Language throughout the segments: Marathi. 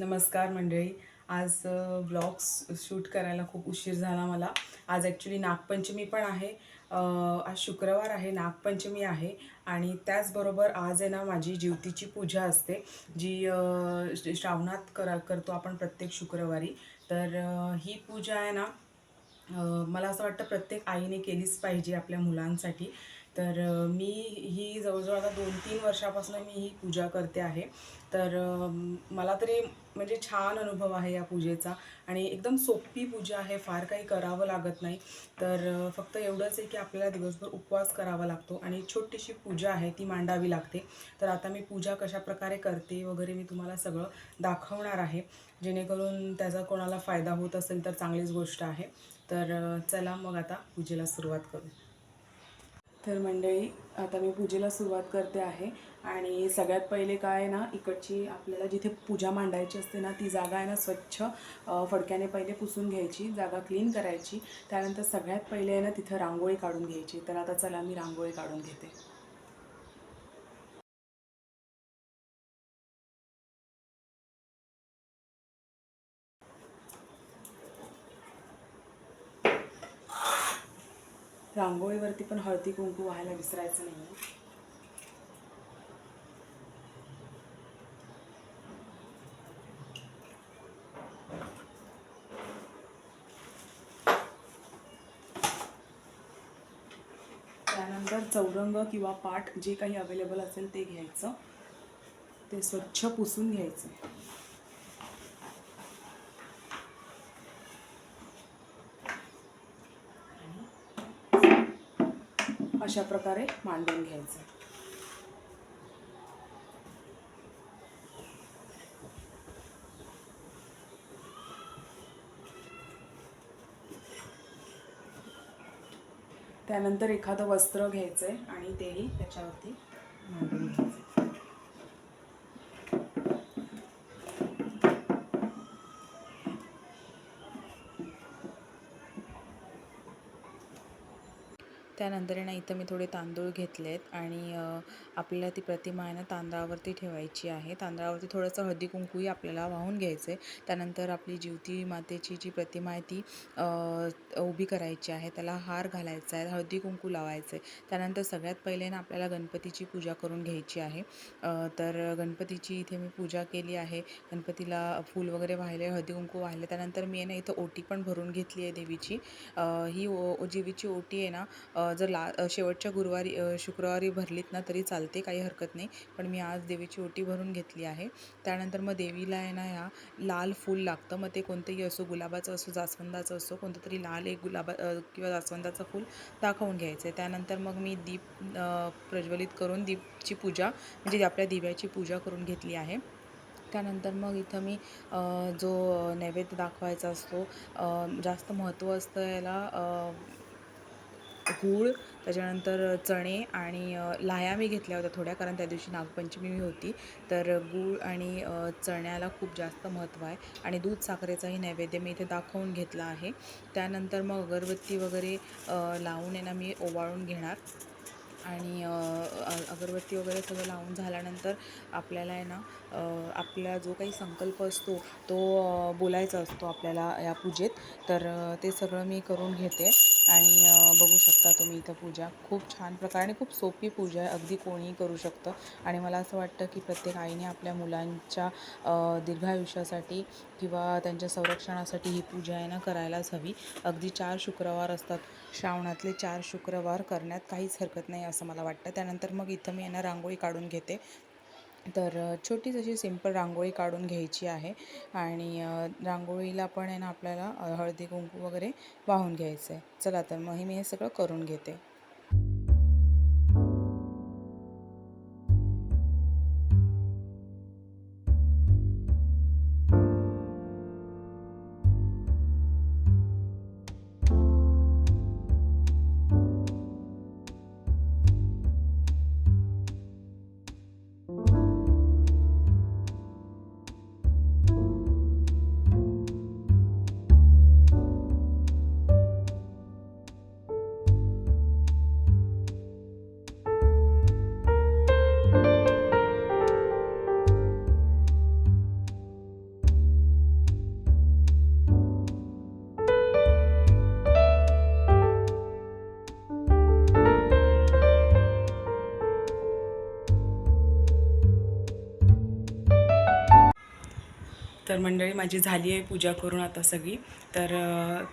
नमस्कार मंडळी. आज ब्लॉग्स शूट करायला खूप उशीर झाला मला. आज ॲक्च्युली नागपंचमी पण आहे. आज शुक्रवार आहे नागपंचमी आहे आणि त्याचबरोबर आज आहे ना माझी ज्योतीची पूजा असते जी श्रावणात करा करतो आपण प्रत्येक शुक्रवारी. तर ही पूजा आहे ना मला असं वाटतं प्रत्येक आईने केलीच पाहिजे आपल्या मुलांसाठी. तर मी ही जवळजवळ आता दोन तीन वर्षापासून मी ही पूजा करते आहे. तर मला तरी म्हणजे छान अनुभव आहे या पूजेचा आणि एकदम सोपी पूजा आहे फार काही करावं लागत नाही. तर फक्त एवढंच आहे की आपल्याला दिवसभर उपवास करावा लागतो आणि छोटीशी पूजा आहे ती मांडावी लागते. तर आता मी पूजा कशा प्रकारे करते वगैरे मी तुम्हाला सगळं दाखवणार आहे. जेणेकरून त्याचा कोणाला फायदा होत असेल तर चांगलीच गोष्ट आहे. तर चला मग आता पूजेला सुरुवात करू. तर मंडळी आता मी पूजेला सुरुवात करते आहे. आणि सगळ्यात पहिले काय आहे ना इकडची आपल्याला जिथे पूजा मांडायची असते ना ती जागा आहे ना स्वच्छ फडक्याने पहिले पुसून घ्यायची जागा क्लीन करायची. त्यानंतर सगळ्यात पहिले आहे ना तिथं रांगोळी काढून घ्यायची. तर आता चला मी रांगोळी काढून घेते. रांगोळीवरती पण हळदी कुंकू व्हायला विसरायचं नाही आहे त्यानंतर चौरंग किंवा पाट जे काही अवेलेबल असेल ते घ्यायचं. ते स्वच्छ पुसून घ्यायचं. अशा प्रकारे मांडून घ्यायचं. त्यानंतर एखादं वस्त्र घ्यायचं आहे आणि तेही त्याच्यावरती मांडून त्यानंतर आहे ना इथं मी थोडे तांदूळ घेतले आहेत आणि आपल्याला ती प्रतिमा आहे ना तांदळावरती ठेवायची आहे. तांदळावरती थोडंसं हळदी कुंकूही आपल्याला वाहून घ्यायचं आहे त्यानंतर आपली जिवती मातेची जी प्रतिमा आहे ती उभी करायची आहे. त्याला हार घालायचा आहे हळदी कुंकू लावायचं आहे त्यानंतर सगळ्यात पहिले ना आपल्याला गणपतीची पूजा करून घ्यायची आहे. तर गणपतीची इथे मी पूजा केली आहे. गणपतीला फूल वगैरे वाहिले हळदी कुंकू वाहिले. त्यानंतर मी आहे ना इथं ओटी पण भरून घेतली आहे देवीची. ही ओ देवीची ओटी आहे ना जर ला शेवटच्या गुरुवारी शुक्रवारी भरलीत ना तरी चालते काही हरकत नाही. पण मी आज देवीची ओटी भरून घेतली आहे. त्यानंतर मग देवीला आहे ना ह्या लाल फूल लागतं. मग ते कोणतंही असो गुलाबाचं असो जास्वंदाचं असो कोणतं तरी लाल एक गुलाबा किंवा जास्वंदाचं फूल दाखवून घ्यायचं आहे त्यानंतर मग मी दीप प्रज्वलित करून दीपची पूजा म्हणजे आपल्या दिव्याची पूजा करून घेतली आहे. त्यानंतर मग इथं मी जो नैवेद्य दाखवायचा असतो जास्त महत्त्व असतं याला गूळ त्याच्यानंतर चणे आणि लाया लाह्या मी घेतल्या होत्या थोड्या कारण त्या दिवशी नागपंचमी होती. तर गूळ आणि चण्याला खूप जास्त महत्त्व आहे. आणि दूध साखरेचाही नैवेद्य मी इथे दाखवून घेतला आहे. त्यानंतर मग अगरबत्ती वगैरे लावून आहे ना मी ओवाळून घेणार. आणि अगरबत्ती वगैरे सगळं लावून झाल्यानंतर आपल्याला आहे ना आपला जो काही संकल्प असतो तो बोलायचा असतो आपल्याला या पूजेत. तर ते सगळं मी करून घेते. आणि बघू शकता तुम्ही इथं पूजा. खूप छान प्रकारे आणि खूप सोपी पूजा आहे. अगदी कोणीही करू शकतं. आणि मला असं वाटतं की प्रत्येक आईने आपल्या मुलांच्या दीर्घायुष्यासाठी किंवा त्यांच्या संरक्षणासाठी ही पूजा आहे ना करायलाच हवी. अगदी चार शुक्रवार असतात. श्रावणातले चार शुक्रवार करण्यात काहीच हरकत नाही असं मला वाटतं. त्यानंतर मग इथं मी यांना रांगोळी काढून घेते. तर छोटीच अशी सिंपल रांगोळी काढून घ्यायची आहे आणि रांगोळीला पण आहे ना आपल्याला हळदी कुंकू वगैरे वाहून घ्यायचं आहे चला तर मग हे मी हे सगळं करून घेते. तर मंडळी माझी झाली आहे पूजा करून आता सगळी. तर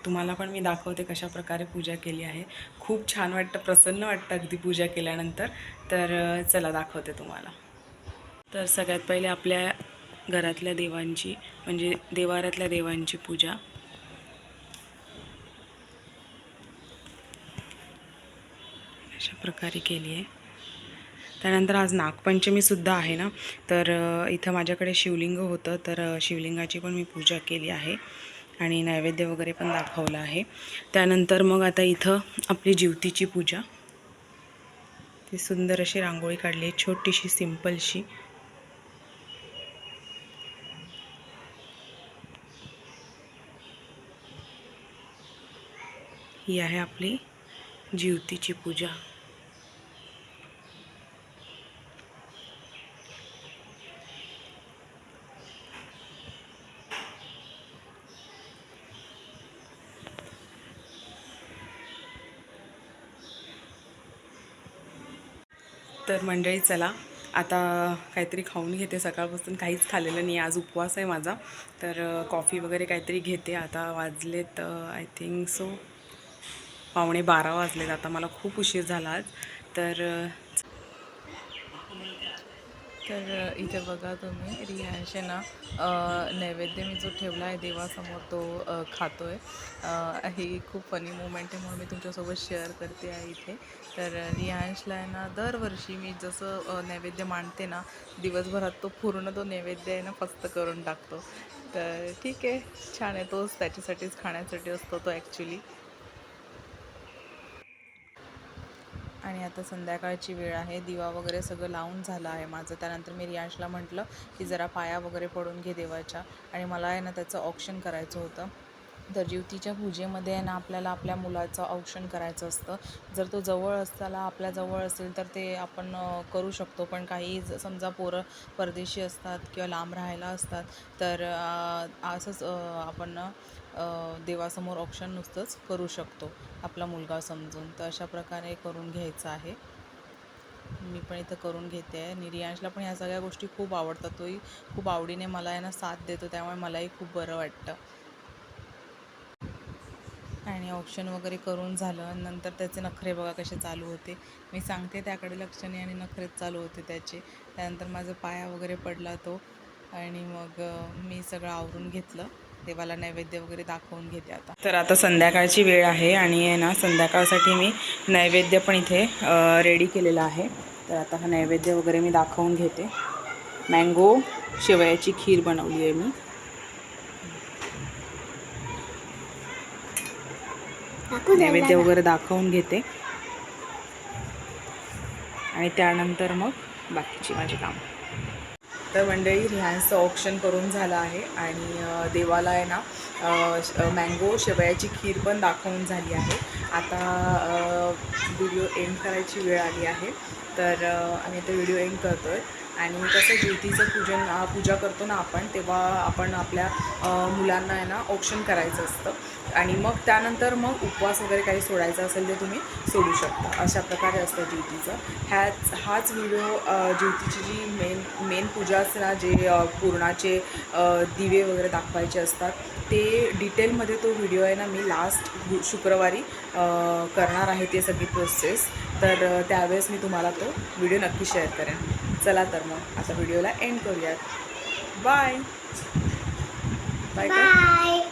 तुम्हाला पण मी दाखवते कशा प्रकारे पूजा केली आहे. खूप छान वाटतं प्रसन्न वाटतं अगदी पूजा केल्यानंतर. तर चला दाखवते तुम्हाला. तर सगळ्यात पहिले आपल्या घरातल्या देवांची म्हणजे देवारातल्या देवांची पूजा. अशा प्रकारे केली आहे. त्यानंतर आज नागपंचमीसुद्धा आहे ना. तर इथं माझ्याकडे शिवलिंग होतं. तर शिवलिंगाची पण मी पूजा केली आहे. आणि नैवेद्य वगैरे पण दाखवलं आहे. त्यानंतर मग आता इथं आपली जीवतीची पूजा. ती सुंदर अशी रांगोळी काढली आहे. छोटीशी सिम्पलशी ही आहे आपली जीवतीची पूजा. तर मंडळी चला आता काहीतरी खाऊन घेते सकाळपासून. काहीच खाल्लेलं नाही आज उपवास आहे माझा. तर कॉफी वगैरे काहीतरी घेते. आता वाजलेत आय थिंक सो पावणे बारा वाजलेत. आता मला खूप उशीर झाला आज. तर तर इथे बघा तुम्ही रियांशे ना नैवेद्य मी जो ठेवला आहे देवासमोर तो खातो आहे ही खूप फनी मोमेंट आहे म्हणून मी तुमच्यासोबत शेअर करते आहे इथे. तर अ, आहे ना दरवर्षी मी जसं नैवेद्य मांडते ना दिवसभरात तो पूर्ण तो नैवेद्य आहे ना फस्त करून टाकतो. तर ठीक आहे छान आहे तोच त्याच्यासाठीच खाण्यासाठी असतो तो ॲक्च्युली आणि आता संध्याकाळची वेळ आहे. दिवा वगैरे सगळं लावून झालं आहे माझं. त्यानंतर मी रियांशला म्हटलं की जरा पाया वगैरे पडून घे देवाच्या. आणि मला आहे ना त्याचं ऑप्शन करायचं होतं. तर जीवतीच्या पूजेमध्ये आहे ना आपल्याला आपल्या मुलाचं औक्षण करायचं असतं. जर तो जवळ असताना आपल्या जवळ असेल तर ते आपण करू शकतो. पण काही समजा पोरं परदेशी असतात किंवा लांब राहायला असतात तर असंच आपण देवासमोर ऑप्शन नुसतंच करू शकतो आपला मुलगा समजून. तर अशा प्रकारे करून घ्यायचं आहे. मी पण इथं करून घेते. आहे निर्यांशला पण ह्या सगळ्या गोष्टी खूप आवडतात. तोही खूप आवडीने मला यांना साथ देतो त्यामुळे मलाही खूप बरं वाटतं. आणि ऑप्शन वगैरे करून झालं. नंतर त्याचे नखरे बघा कसे चालू होते. मी सांगते त्याकडे लक्ष नाही आणि नखरेच चालू होते त्याचे. त्यानंतर माझा पाया वगैरे पडला तो. आणि मग मी सगळं आवरून घेतलं. देवाला नैवेद्य वगैरे दाखवून घेते आता. तर आता संध्याकाळची वेळ आहे आणि आहे ना संध्याकाळसाठी मी नैवेद्य पण इथे रेडी केलेला आहे. तर आता हा नैवेद्य वगैरे मी दाखवून घेते. मँगो शेवयाची खीर बनवली आहे मी. नैवेद्य वगैरे दाखवून घेते. आणि त्यानंतर मग बाकीची माझी कामं. तर मंडळी रिहान्सचं ऑप्शन करून झालं आहे आणि देवाला आहे ना मँगो शेवयाची खीर पण दाखवून झाली आहे. आता व्हिडिओ एंड करायची वेळ आली आहे. तर आम्ही आता व्हिडिओ एंड करतो आहे आणि कसं ज्योतीचं पूजन पूजा करतो ना आपण तेव्हा आपण आपल्या मुलांना आहे ना ऑप्शन करायचं असतं. आणि मग त्यानंतर मग उपवास वगैरे काही सोडायचा असेल ते तुम्ही सोडू शकता. अशा प्रकारे असतं ज्योतीचं. ह्याच हाच व्हिडिओ ज्योतीची जी मेन मेन पूजा असते ना जे पूर्णाचे दिवे वगैरे दाखवायचे असतात ते डिटेलमध्ये तो व्हिडिओ आहे ना मी लास्ट शुक्रवारी करणार आहे ते सगळी प्रोसेस. तर त्यावेळेस मी तुम्हाला तो व्हिडिओ नक्की शेअर करेन. चला तर मग आता व्हिडिओला एंड करूयात. Bye bye Bye.